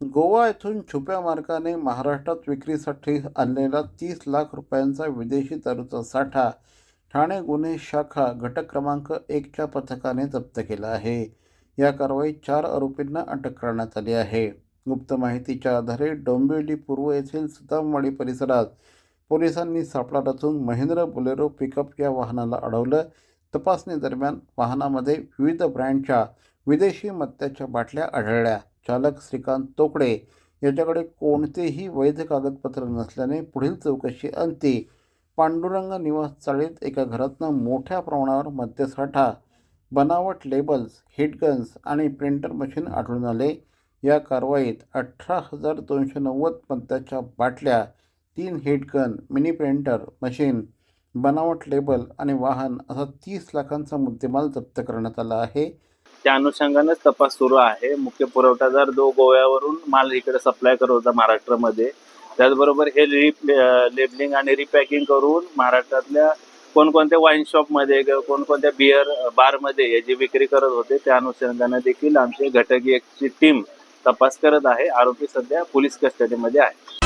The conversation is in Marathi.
गोवा येथून छुप्या मार्गाने महाराष्ट्रात विक्रीसाठी आणलेला तीस लाख रुपयांचा विदेशी दारूचा साठा ठाणे गुन्हे शाखा घटक क्रमांक एकच्या पथकाने जप्त केला आहे. या कारवाईत चार आरोपींना अटक करण्यात आली आहे. गुप्त माहितीच्या आधारे डोंबिवली पूर्व येथील सुदामवाडी परिसरात पोलिसांनी सापळा रचून महिंद्रा बोलेरो पिकअप या वाहनाला अडवलं. तपासणीदरम्यान वाहनामध्ये विविध ब्रँडच्या विदेशी मत्याच्या बाटल्या आढळल्या. चालक श्रीकांत तोकडे याच्याकडे कोणतेही वैध कागदपत्र नसल्याने पुढील चौकशी अंती पांडुरंग निवास चाळीत एका घरातनं मोठ्या प्रमाणावर मद्यसाठा बनावट लेबल्स हिटगन्स आणि प्रिंटर मशीन आढळून आले. या कारवाईत अठरा हजार दोनशे नव्वद मद्याच्या बाटल्या तीन heat gun mini printer machine बनावट लेबल आणि वाहन असा तीस लाखांचा मुद्देमाल जप्त करण्यात आला आहे. त्या अनुषंगानेच तपास सुरू आहे. मुख्य पुरवठादार जो गोव्यावरून माल इकडे सप्लाय करत होता महाराष्ट्रामध्ये. त्याचबरोबर हे रिप लेबलिंग आणि रिपॅकिंग करून महाराष्ट्रातल्या कोणकोणत्या वाईन शॉपमध्ये किंवा कोणकोणत्या बिअर बारमध्ये याची विक्री करत होते त्या अनुषंगाने देखील आमची घटकीयची टीम तपास करत आहे. आरोपी सध्या पोलीस कस्टडीमध्ये आहे.